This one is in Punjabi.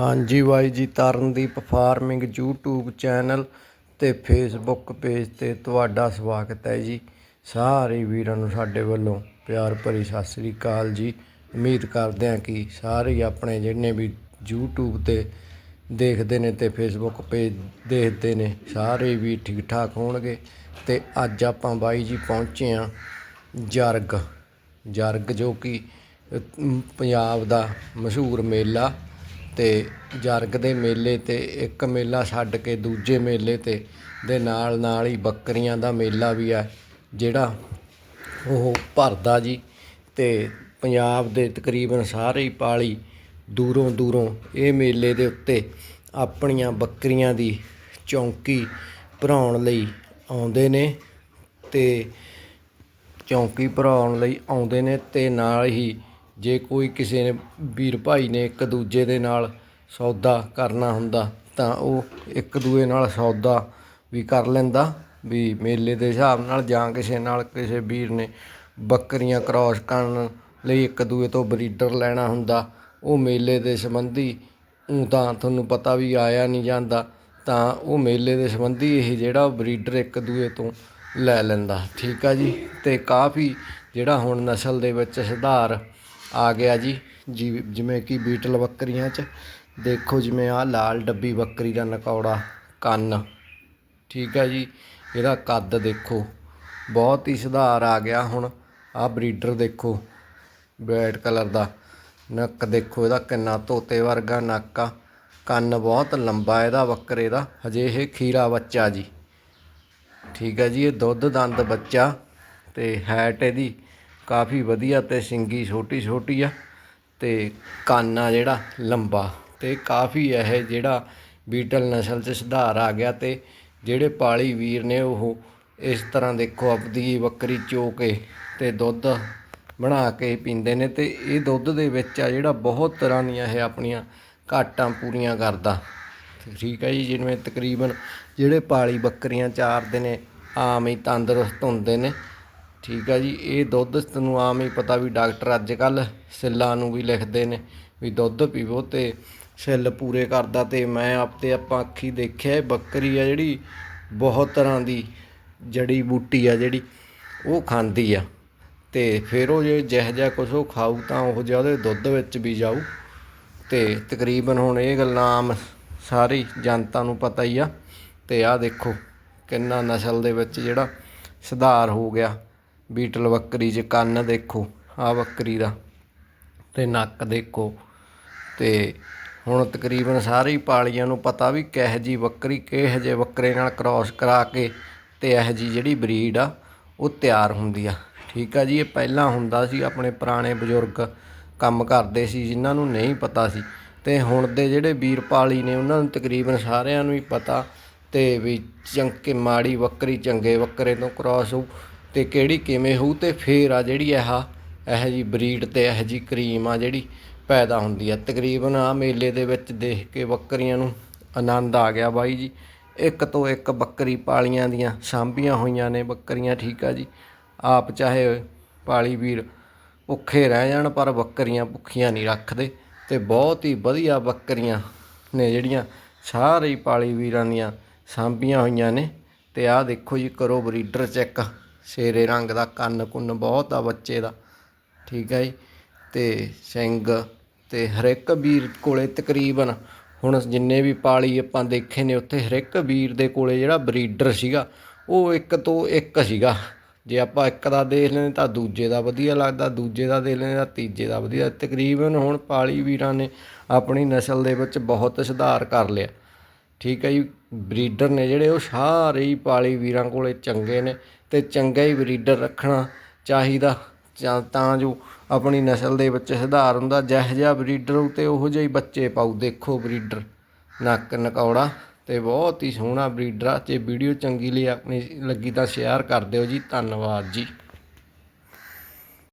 ਹਾਂਜੀ ਬਾਈ ਜੀ, ਤਰਨਦੀਪ ਫਾਰਮਿੰਗ YouTube ਚੈਨਲ ਤੇ Facebook ਪੇਜ ਤੇ ਤੁਹਾਡਾ ਸਵਾਗਤ ਹੈ ਜੀ। ਸਾਰੇ ਵੀਰਾਂ ਨੂੰ ਸਾਡੇ ਵੱਲੋਂ ਪਿਆਰ ਭਰੀ ਸਤਿ ਸ੍ਰੀ ਅਕਾਲ ਜੀ। ਉਮੀਦ ਕਰਦੇ ਹਾਂ ਕਿ ਸਾਰੇ ਆਪਣੇ ਜਿਹਨੇ ਵੀ YouTube ਤੇ ਦੇਖਦੇ ਨੇ ਤੇ Facebook ਪੇਜ ਦੇਖਦੇ ਨੇ, ਸਾਰੇ ਵੀ ਠੀਕ ਠਾਕ ਹੋਣਗੇ। ਤੇ ਅੱਜ ਆਪਾਂ ਬਾਈ ਜੀ ਪਹੁੰਚੇ ਆ ਜਰਗ। ਜਰਗ ਜੋ ਕਿ ਪੰਜਾਬ ਦਾ ਮਸ਼ਹੂਰ ਮੇਲਾ ਅਤੇ ਜਰਗ ਦੇ ਮੇਲੇ ਤੇ ਇੱਕ ਮੇਲਾ ਛੱਡ ਕੇ ਦੂਜੇ ਮੇਲੇ ਤੇ ਦੇ ਨਾਲ ਨਾਲ ਹੀ ਬੱਕਰੀਆਂ ਦਾ ਮੇਲਾ ਵੀ ਹੈ ਜਿਹੜਾ ਉਹ ਭਰਦਾ ਜੀ ਅਤੇ ਪੰਜਾਬ ਦੇ ਤਕਰੀਬਨ ਸਾਰੇ ਹੀ ਪਾਲੀ ਦੂਰੋਂ ਦੂਰੋਂ ਇਹ ਮੇਲੇ ਦੇ ਉੱਤੇ ਆਪਣੀਆਂ ਬੱਕਰੀਆਂ ਦੀ ਚੌਂਕੀ ਭਰਾਉਣ ਲਈ ਆਉਂਦੇ ਨੇ ਅਤੇ ਚੌਂਕੀ ਭਰਾਉਣ ਲਈ ਆਉਂਦੇ ਨੇ ਅਤੇ ਨਾਲ ਹੀ ਜੇ ਕੋਈ ਕਿਸੇ ਨੇ ਵੀਰ ਭਾਈ ਨੇ ਇੱਕ ਦੂਜੇ ਦੇ ਨਾਲ ਸੌਦਾ ਕਰਨਾ ਹੁੰਦਾ, ਤਾਂ ਉਹ ਇੱਕ ਦੂਏ ਨਾਲ ਸੌਦਾ ਵੀ ਕਰ ਲੈਂਦਾ, ਵੀ ਮੇਲੇ ਦੇ ਹਿਸਾਬ ਨਾਲ ਜਾਂ ਕਿਸੇ ਨਾਲ ਕਿਸੇ ਵੀਰ ਨੇ ਬੱਕਰੀਆਂ ਕ੍ਰਾਸ ਕਰਨ ਲਈ ਇੱਕ ਦੂਏ ਤੋਂ ਬਰੀਡਰ ਲੈਣਾ ਹੁੰਦਾ, ਉਹ ਮੇਲੇ ਦੇ ਸੰਬੰਧੀ ਉਹ ਤਾਂ ਤੁਹਾਨੂੰ ਪਤਾ ਵੀ ਆਇਆ ਨਹੀਂ ਜਾਂਦਾ, ਤਾਂ ਉਹ ਮੇਲੇ ਦੇ ਸੰਬੰਧੀ ਇਹ ਜਿਹੜਾ ਬਰੀਡਰ ਇੱਕ ਦੂਏ ਤੋਂ ਲੈ ਲੈਂਦਾ। ਠੀਕ ਆ ਜੀ? ਤੇ ਕਾਫੀ ਜਿਹੜਾ ਹੁਣ ਨਸਲ ਦੇ ਵਿੱਚ ਸੁਧਾਰ ਆ ਗਿਆ ਜੀ। ਜੀ, ਜਿਵੇਂ ਕਿ ਬੀਟਲ ਬੱਕਰੀਆਂ 'ਚ। ਦੇਖੋ ਜਿਵੇਂ ਆਹ ਲਾਲ ਡੱਬੀ ਬੱਕਰੀ ਦਾ ਨਕੌੜਾ ਕੰਨ। ਠੀਕ ਹੈ ਜੀ। ਇਹਦਾ ਕੱਦ ਦੇਖੋ। ਬਹੁਤ ਹੀ ਸੁਧਾਰ ਆ ਗਿਆ ਹੁਣ। ਆਹ ਬਰੀਡਰ ਦੇਖੋ। ਬੈਡ ਕਲਰ ਦਾ। ਨੱਕ ਦੇਖੋ, ਇਹਦਾ ਕਿੰਨਾ ਤੋਤੇ ਵਰਗਾ ਨੱਕ ਆ। ਕੰਨ ਬਹੁਤ ਲੰਬਾ ਇਹਦਾ ਬੱਕਰੇ ਦਾ। ਹਜੇ ਇਹ ਖੀਰਾ ਬੱਚਾ ਜੀ। ਠੀਕ ਹੈ ਜੀ, ਇਹ ਦੁੱਧ ਦੰਦ ਬੱਚਾ ਤੇ ਹੈਟ ਇਹਦੀ। ਕਾਫੀ ਵਧੀਆ ਤੇ ਸਿੰਗੀ ਛੋਟੀ ਛੋਟੀ ਆ ਤੇ ਕੰਨ ਆ ਜਿਹੜਾ ਲੰਬਾ ਤੇ ਕਾਫੀ ਇਹ ਜਿਹੜਾ ਬੀਟਲ ਨਸਲ 'ਚ ਸੁਧਾਰ ਆ ਗਿਆ ਤੇ ਜਿਹੜੇ ਪਾਲੀ ਵੀਰ ਨੇ ਉਹ ਇਸ ਤਰ੍ਹਾਂ ਦੇਖੋ ਆਪਦੀ ਬੱਕਰੀ ਚੋ ਕੇ ਤੇ ਦੁੱਧ ਬਣਾ ਕੇ ਪੀਂਦੇ ਨੇ ਤੇ ਇਹ ਦੁੱਧ ਦੇ ਵਿੱਚ ਆ ਜਿਹੜਾ ਬਹੁਤ ਤਰ੍ਹਾਂ ਦੀਆਂ ਇਹ ਆਪਣੀਆਂ ਘਾਟਾਂ ਪੂਰੀਆਂ ਕਰਦਾ। ਠੀਕ ਹੈ ਜੀ, ਜਿਵੇਂ ਤਕਰੀਬਨ ਜਿਹੜੇ ਪਾਲੀ ਬੱਕਰੀਆਂ ਚਾਰਦੇ ਨੇ, ਆਮ ਹੀ ਤੰਦਰੁਸਤ ਹੁੰਦੇ ਨੇ। ਠੀਕ ਆ ਜੀ, ਇਹ ਦੁੱਧ ਤੁਹਾਨੂੰ ਆਮ ਹੀ ਪਤਾ ਵੀ ਡਾਕਟਰ ਅੱਜ ਕੱਲ ਸਿੱਲਾਂ ਨੂੰ ਵੀ ਲਿਖਦੇ ਨੇ ਵੀ ਦੁੱਧ ਪੀਵੋ ਤੇ ਸਿੱਲ ਪੂਰੇ ਕਰਦਾ ਤੇ ਮੈਂ ਆਪ ਆਪਤੇ ਆਪਾਂ ਅੱਖੀ ਦੇਖਿਆ, ਇਹ ਬੱਕਰੀ ਆ ਜਿਹੜੀ ਬਹੁਤ ਤਰ੍ਹਾਂ ਦੀ ਜੜੀ ਬੂਟੀ ਆ ਜਿਹੜੀ, ਉਹ ਖਾਂਦੀ ਆ। ਤੇ ਫਿਰ ਉਹ ਜੇ ਜਿਹੋ ਜਿਹਾ ਕੁਛ ਉਹ ਖਾਊ ਤਾਂ ਉਹ ਜਿਹਾ ਉਹਦੇ ਦੁੱਧ ਵਿੱਚ ਵੀ ਜਾਊ। ਤੇ ਤਕਰੀਬਨ ਹੁਣ ਇਹ ਗੱਲਾਂ ਆਮ ਸਾਰੀ ਜਨਤਾ ਨੂੰ ਪਤਾ ਹੀ ਆ। ਤੇ ਆਹ ਦੇਖੋ ਕਿੰਨਾ ਨਸਲ ਦੇ ਵਿੱਚ ਜਿਹੜਾ ਸੁਧਾਰ ਹੋ ਗਿਆ। ਬੀਟਲ ਬੱਕਰੀ 'ਚ ਕੰਨ ਦੇਖੋ, ਆਹ ਬੱਕਰੀ ਦਾ ਤੇ ਨੱਕ ਦੇਖੋ ਤੇ ਹੁਣ ਤਕਰੀਬਨ ਸਾਰੀ ਪਾਲੀਆਂ ਨੂੰ ਪਤਾ ਵੀ ਕਿਹੋ ਜੀ ਬੱਕਰੀ, ਕਿਹੋ ਜਿਹੇ ਬੱਕਰੇ ਨਾਲ ਕ੍ਰਾਸ ਕਰਾ ਕੇ ਤੇ ਇਹੋ ਜੀ ਜਿਹੜੀ ਬਰੀਡ ਆ, ਉਹ ਤਿਆਰ ਹੁੰਦੀ ਆ। ਠੀਕ ਆ ਜੀ, ਇਹ ਪਹਿਲਾਂ ਹੁੰਦਾ ਸੀ, ਆਪਣੇ ਪੁਰਾਣੇ ਬਜ਼ੁਰਗ ਕੰਮ ਕਰਦੇ ਸੀ, ਜਿਨ੍ਹਾਂ ਨੂੰ ਨਹੀਂ ਪਤਾ ਸੀ। ਤੇ ਹੁਣ ਦੇ ਜਿਹੜੇ ਵੀਰ ਪਾਲੀ ਨੇ, ਉਹਨਾਂ ਨੂੰ ਤਕਰੀਬਨ ਸਾਰਿਆਂ ਨੂੰ ਹੀ ਪਤਾ ਤੇ ਵੀ ਚੰਕੇ ਮਾੜੀ ਬੱਕਰੀ, ਚੰਗੇ ਬੱਕਰੇ ਤੋਂ ਕ੍ਰਾਸ ਹੋ ਤੇ ਕਿਹੜੀ ਕਿਵੇਂ ਹੋਊ ਤੇ ਫੇਰ ਆ ਜਿਹੜੀ ਇਹ ਇਹੋ ਜੀ ਬਰੀਡ ਤੇ ਇਹੋ ਜੀ ਕਰੀਮ ਆ ਜਿਹੜੀ ਪੈਦਾ ਹੁੰਦੀ ਆ। ਤਕਰੀਬਨ ਆ ਮੇਲੇ ਦੇ ਵਿੱਚ ਦੇਖ ਕੇ ਬੱਕਰੀਆਂ ਨੂੰ ਆਨੰਦ ਆ ਗਿਆ ਬਾਈ ਜੀ। ਇੱਕ ਤੋਂ ਇੱਕ ਬੱਕਰੀ ਪਾਲੀਆਂ ਦੀਆਂ ਸਾਂਭੀਆਂ ਹੋਈਆਂ ਨੇ ਬੱਕਰੀਆਂ, ਠੀਕ ਆ ਜੀ। ਆਪ ਚਾਹੇ ਪਾਲੀ ਵੀਰ ਭੁੱਖੇ ਰਹਿ ਜਾਣ ਪਰ ਬੱਕਰੀਆਂ ਭੁੱਖੀਆਂ ਨਹੀਂ ਰੱਖਦੇ ਤੇ ਬਹੁਤ ਹੀ ਵਧੀਆ ਬੱਕਰੀਆਂ ਨੇ ਜਿਹੜੀਆਂ ਸਾਰੇ ਹੀ ਪਾਲੀ ਵੀਰਾਂ ਦੀਆਂ ਸਾਂਭੀਆਂ ਹੋਈਆਂ ਨੇ। ਤੇ ਆਹ ਦੇਖੋ ਜੀ, ਕਰੋ ਬਰੀਡਰ ਚੈੱਕ। ਸ਼ੇਰੇ ਰੰਗ ਦਾ, ਕੰਨ ਕੁੰਨ ਬਹੁਤ ਆ ਬੱਚੇ ਦਾ। ਠੀਕ ਹੈ ਜੀ? ਤੇ ਸਿੰਘ ਤੇ ਹਰੇਕ ਵੀਰ ਕੋਲੇ ਤਕਰੀਬਨ, ਹੁਣ ਜਿੰਨੇ ਵੀ ਪਾਲੀ ਆਪਾਂ ਦੇਖੇ ਨੇ, ਉੱਥੇ ਹਰੇਕ ਵੀਰ ਦੇ ਕੋਲੇ ਜਿਹੜਾ ਬਰੀਡਰ ਸੀਗਾ, ਉਹ ਇੱਕ ਤੋਂ ਇੱਕ ਸੀਗਾ। ਜੇ ਆਪਾਂ ਇੱਕ ਦਾ ਦੇਖ ਲੈਂਦੇ ਤਾਂ ਦੂਜੇ ਦਾ ਵਧੀਆ ਲੱਗਦਾ, ਦੂਜੇ ਦਾ ਦੇਖ ਲੈਂਦੇ ਤਾਂ ਤੀਜੇ ਦਾ ਵਧੀਆ। ਤਕਰੀਬਨ ਹੁਣ ਪਾਲੀ ਵੀਰਾਂ ਨੇ ਆਪਣੀ ਨਸਲ ਦੇ ਵਿੱਚ ਬਹੁਤ ਸੁਧਾਰ ਕਰ ਲਿਆ। ਠੀਕ ਹੈ ਜੀ? ਬਰੀਡਰ ਨੇ ਜਿਹੜੇ ਉਹ ਸਾਰੇ ਹੀ ਪਾਲੀ ਵੀਰਾਂ ਕੋਲੇ ਚੰਗੇ ਨੇ। ਅਤੇ ਚੰਗਾ ਹੀ ਬਰੀਡਰ ਰੱਖਣਾ ਚਾਹੀਦਾ। ਜਾਂ ਤਾਂ ਜੋ ਆਪਣੀ ਨਸਲ ਦੇ ਵਿੱਚ ਸੁਧਾਰ ਹੁੰਦਾ। ਜਿਹੋ ਜਿਹਾ ਬਰੀਡਰ ਹੋਊ ਉਤੇ ਉਹੋ ਜਿਹੇ ਹੀ ਬੱਚੇ ਪਾਉ ਦੇਖੋ ਬਰੀਡਰ ਨੱਕ ਨਕੌੜਾ ਅਤੇ ਬਹੁਤ ਹੀ ਸੋਹਣਾ ਬਰੀਡਰ ਆ। ਜੇ ਵੀਡੀਓ ਚੰਗੀ ਲਈ ਆਪਣੀ ਲੱਗੀ ਤਾਂ ਸ਼ੇਅਰ ਕਰ ਦਿਓ ਜੀ। ਧੰਨਵਾਦ ਜੀ।